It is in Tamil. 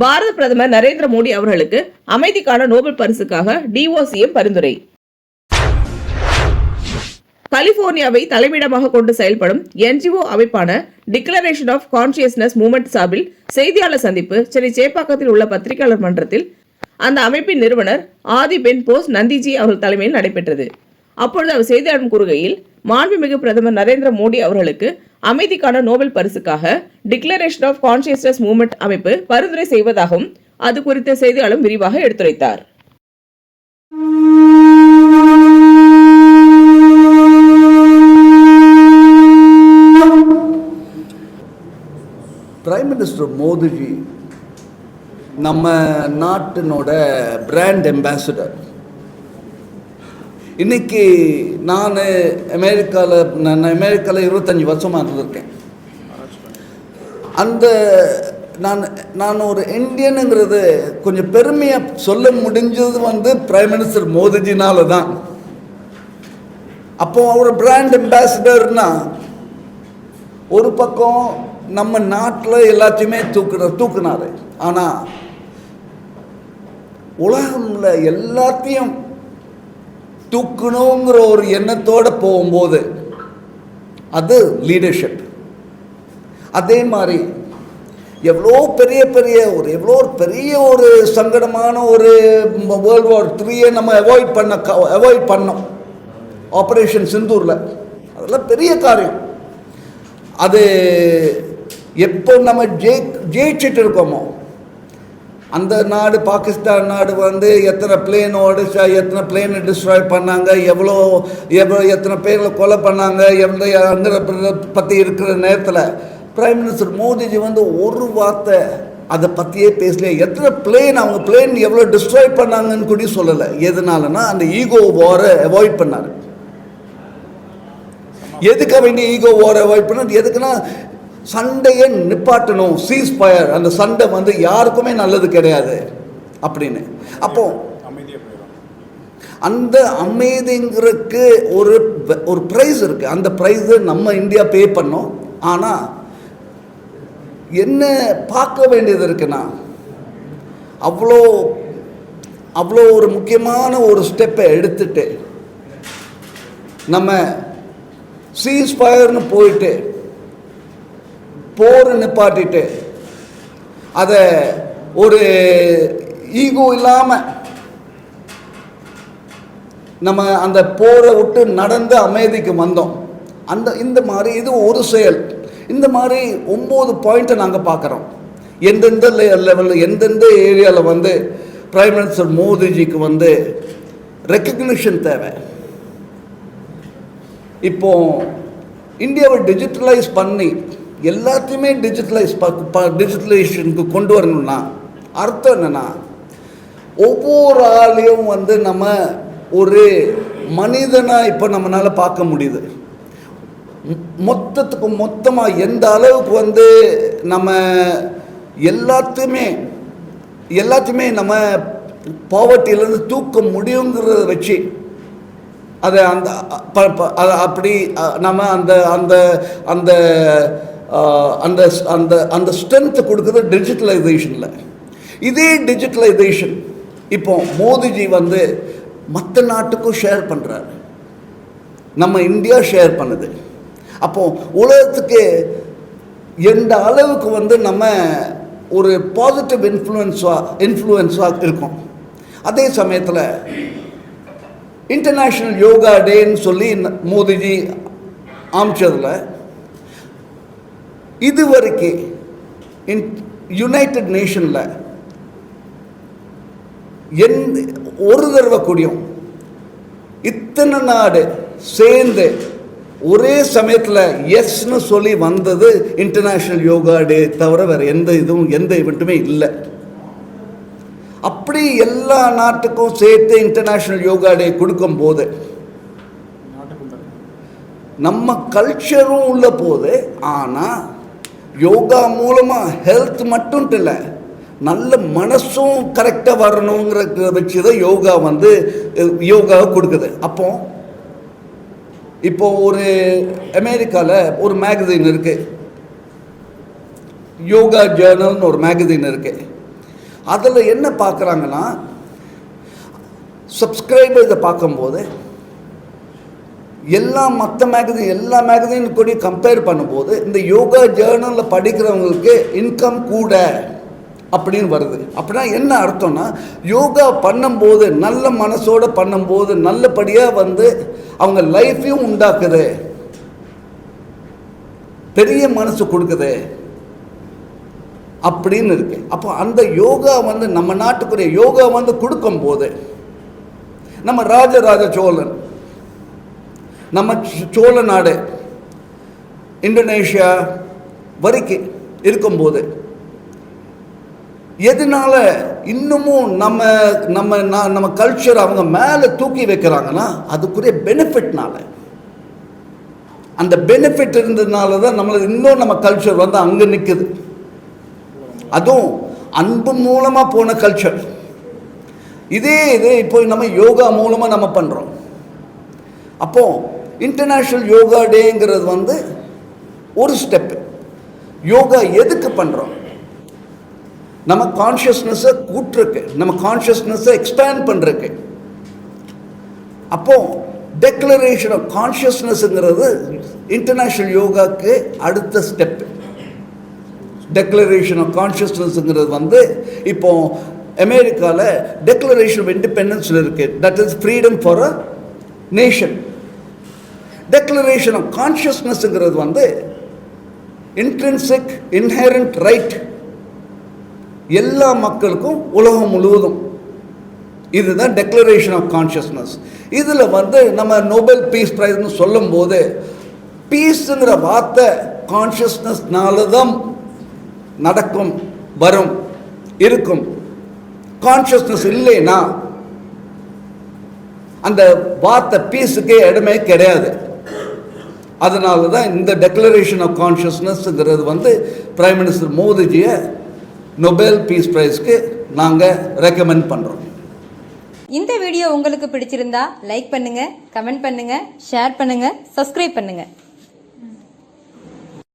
பாரத பிரதமர் நரேந்திர மோடி அவர்களுக்கு அமைதிக்கான நோபல் பரிசுக்காக டிஓசிஎம் பரிந்துரை. கலிபோர்னியாவை தலைமையிடமாக கொண்டு செயல்படும் என்ஜிஓ அமைப்பான டிக்ளரேஷன் ஆஃப் கான்சியஸ்னஸ் மூமெண்ட் சார்பில் செய்தியாளர் சந்திப்பு சென்னை சேப்பாக்கத்தில் உள்ள பத்திரிகையாளர் மன்றத்தில் அந்த அமைப்பின் நிறுவனர் ஆதி பென் போஸ் நந்திஜி அவர்கள் தலைமையில் நடைபெற்றது. அப்பொழுது அவர் செய்தியாளர் கூறுகையில் மாண்புமிகு பிரதமர் நரேந்திர மோடி அவர்களுக்கு அமைதிக்கான நோபல் பரிசுக்காக டிக்ளரேஷன் ஆஃப் கான்சியஸ்னஸ் மூவ்மெண்ட் அமைப்பு பரிந்துரை செய்வதாகவும் அது குறித்த செய்தியாளர் விரிவாக எடுத்துரைத்தார். பிரைம் மினிஸ்டர் மோதிஜி நம்ம நாட்டினோட பிராண்ட் அம்பாசிடர் இன்னைக்கு நான் அமெரிக்காவில் நான் அமெரிக்காவில் இருபத்தஞ்சி வருஷமாக இருந்திருக்கேன் அந்த நான் நான் ஒரு இந்தியனுங்கிறது கொஞ்சம் பெருமையாக சொல்ல முடிஞ்சது வந்து பிரைம் மினிஸ்டர் மோதிஜினால தான். அப்போ அவர் பிராண்ட் அம்பாசிடர்னா ஒரு பக்கம் நம்ம நாட்டில் எல்லாத்தையுமே தூக்குற தூக்குனாரு. ஆனால் உலகம்ல எல்லாத்தையும் தூக்கணுங்கிற ஒரு எண்ணத்தோடு போகும்போது அது லீடர்ஷிப் அதே மாதிரி எவ்வளோ பெரிய பெரிய ஒரு எவ்வளோ பெரிய ஒரு சங்கடமான ஒரு வேர்ல்டு வார் த்ரீயை நம்ம அவாய்ட் பண்ண அவாய்ட் பண்ணோம். ஆப்ரேஷன் சிந்தூரில். அதெல்லாம் பெரிய காரியம். அது எப்போ நம்ம ஜெய் ஜெயிச்சிட்டு இருக்கோமோ அந்த நாடு பாகிஸ்தான் நாடு வந்து எத்தனை பிளேன் ஓடிச்சா எத்தனை பிளேனை டிஸ்ட்ராய் பண்ணாங்க எவ்வளோ எவ்வளோ எத்தனை பேர்களை கொலை பண்ணாங்க எவ்வளோ அங்கே பற்றி இருக்கிற நேரத்தில் பிரைம் மினிஸ்டர் மோடிஜி வந்து ஒரு வார்த்தை அதை பற்றியே பேசலையே. எத்தனை பிளேன் அவங்க பிளேன் எவ்வளோ டிஸ்ட்ராய் பண்ணாங்கன்னு கூட சொல்லலை. எதனாலனா அந்த ஈகோ வாரை அவாய்ட் பண்ணார். எதுக்கு வேண்டிய ஈகோ வாரை அவாய்ட் பண்ணார்? எதுக்குன்னா சண்டையை நிப்பாட்டணும் சீஸ் ஃபயர் அந்த சண்டை வந்து யாருக்குமே நல்லது கிடையாது. அப்படின்னு. அப்போ அந்த அமைதிங்கிறதுக்கு ஒரு ஒரு ப்ரைஸ் இருக்கு. அந்த ப்ரைஸு நம்ம இந்தியா பே பண்ணோம். ஆனால் என்ன பார்க்க வேண்டியது இருக்குன்னா அவ்வளோ அவ்வளோ ஒரு முக்கியமான ஒரு ஸ்டெப்பை எடுத்துட்டு நம்ம சீஸ் ஃபயர்னு போயிட்டு போரை நிப்பாட்டிட்டு அதை ஒரு ஈகோ இல்லாமல் நம்ம அந்த போரை விட்டு நடந்து அமைதிக்கு வந்தோம். அந்த இந்த மாதிரி இது ஒரு செயல். இந்த மாதிரி ஒம்பது பாயிண்ட்டை நாங்கள் பார்க்குறோம். எந்தெந்த லெவலில் எந்தெந்த ஏரியாவில் வந்து பிரைம் மினிஸ்டர் மோதிஜிக்கு வந்து ரெக்கக்னிஷன் தேவை. இப்போ இந்தியாவை டிஜிட்டலைஸ் பண்ணி எல்லாத்தையுமே டிஜிட்டலைஸ் டிஜிட்டலைசேஷனுக்கு கொண்டு வரணும்னா அர்த்தம் என்னென்னா ஒவ்வொரு ஆளையும் வந்து நம்ம ஒரு மனிதனாக இப்போ நம்மளால் பார்க்க முடியுது. மொத்தத்துக்கு மொத்தமாக எந்த அளவுக்கு வந்து நம்ம எல்லாத்தையுமே எல்லாத்தையுமே நம்ம பாவர்ட்டியிலேருந்து தூக்க முடியுங்கிறத வச்சு அதை அந்த ப- ப- அப்படி நம்ம அந்த அந்த அந்த அந்த அந்த அந்த ஸ்ட்ரென்த்தை கொடுக்குறது டிஜிட்டலைசேஷனில் இதே டிஜிட்டலைசேஷன் இப்போ மோதிஜி வந்து மற்ற நாட்டுக்கும் ஷேர் பண்ணுறாரு நம்ம இந்தியா ஷேர் பண்ணுது. அப்போ உலகத்துக்கு எந்த அளவுக்கு வந்து நம்ம ஒரு பாசிட்டிவ் இன்ஃப்ளூயன்ஸாக இன்ஃப்ளூயன்ஸாக இருக்கும். அதே சமயத்தில் இன்டர்நேஷ்னல் யோகா டேன்னு சொல்லி மோதிஜி ஆமிச்சதில் இது வரைக்கும் இன் யுனைடெட் நேஷனில் எந்த ஒரு தடவை கூடியும் இத்தனை நாடு சேர்ந்து ஒரே சமயத்தில் எஸ்னு சொல்லி வந்தது இன்டர்நேஷ்னல் யோகா டே தவிர வேறு எந்த இதுவும் எந்த இவெண்ட்டுமே இல்லை. அப்படி எல்லா நாட்டுக்கும் சேர்த்து இன்டர்நேஷ்னல் யோகா டே கொடுக்கும்போது நம்ம கல்ச்சரும் உள்ள போகுது ஆனால் யோகா மூலமாக ஹெல்த் மட்டும் இல்லை நல்ல மனசும் கரெக்டாக வரணுங்கிற வச்சு தான் யோகா வந்து யோகாவை கொடுக்குது. அப்போ இப்போ ஒரு அமெரிக்காவில் ஒரு மேகசின் இருக்கு. யோகா ஜேர்னல்னு ஒரு மேகசின் இருக்கு. அதில் என்ன பார்க்குறாங்கன்னா சப்ஸ்கிரைபர்ஸை இதை பார்க்கும்போது எல்லா மற்ற மேகசின் எல்லா மேகசின் கூட கம்பேர் பண்ணும்போது இந்த யோகா ஜேர்னலில் படிக்கிறவங்களுக்கு இன்கம் கூட அப்படின்னு வருது. அப்படின்னா என்ன அர்த்தம்னா யோகா பண்ணும்போது நல்ல மனசோடு பண்ணும்போது நல்லபடியாக வந்து அவங்க லைஃப்பையும் உண்டாக்குது. பெரிய மனசு கொடுக்குது. அப்படின்னு இருக்கு. அப்போ அந்த யோகா வந்து நம்ம நாட்டுக்குரிய யோகா வந்து கொடுக்கும்போது நம்ம ராஜராஜ சோழன் நம்ம சோ- சோழ நாடு இந்தோனேஷியா வரைக்கும் இருக்கும்போது எதனால இன்னமும் நம்ம நம்ம நம்ம கல்ச்சர் அவங்க மேலே தூக்கி வைக்கிறாங்கன்னா அதுக்குரிய பெனிஃபிட்னால அந்த பெனிஃபிட் இருந்ததுனால தான் நம்மளது இன்னும் நம்ம கல்ச்சர் வந்து அங்கே நிற்குது அதுவும் அன்பு மூலமாக போன கல்ச்சர் இதே இது இப்போ நம்ம யோகா மூலமாக நம்ம பண்ணுறோம் அப்போது இன்டர்நேஷ்னல் யோகா டேங்கிறது வந்து ஒரு ஸ்டெப்பு யோகா எதுக்கு பண்ணுறோம் நம்ம கான்ஷியஸ்னஸை கூட்டுருக்கு நம்ம கான்ஷியஸ்னஸை எக்ஸ்பேண்ட் பண்ணுறக்கு அப்போது டெக்ளரேஷன் ஆஃப் கான்ஷியஸ்னஸ்ங்கிறது இன்டர்நேஷ்னல் யோகாக்கு அடுத்த ஸ்டெப்பு டெக்ளரேஷன் ஆஃப் கான்ஷியஸ்னஸ்ங்கிறது வந்து இப்போ அமெரிக்காவில் டெக்ளரேஷன் ஆஃப் இண்டிபெண்டன்ஸ் இருக்குது that is freedom for a nation declaration of கான்ஷியஸ்னஸ்ங்கிறது வந்து இன்ட்ரென்சிக் இன்ஹெரண்ட் ரைட் எல்லா மக்களுக்கும் உலகம் முழுவதும். இதுதான் டெக்ளரேஷன் ஆஃப் கான்ஷியஸ்னஸ் இதில் வந்து நம்ம நோபல் பீஸ் ப்ரைஸ்னு சொல்லும்போது பீஸுங்கிற வார்த்தை கான்ஷியஸ்னஸ்னால தான் நடக்கும் வரும் இருக்கும். கான்ஷியஸ்னஸ் இல்லைன்னா அந்த வார்த்தை பீஸுக்கே இடமே கிடையாது. அதனால தான் இந்த டெக்ளரேஷன் ஆஃப் கான்ஷியஸ்னஸ்ங்கிறது வந்து பிரைம் மினிஸ்டர் மோதிஜியை நொபேல் பீஸ் ப்ரைஸ்க்கு நாங்கள் ரெக்கமெண்ட் பண்ணுறோம் இந்த வீடியோ உங்களுக்கு பிடிச்சிருந்தா லைக் பண்ணுங்க கமெண்ட் பண்ணுங்க ஷேர் பண்ணுங்க சப்ஸ்கிரைப் பண்ணுங்க.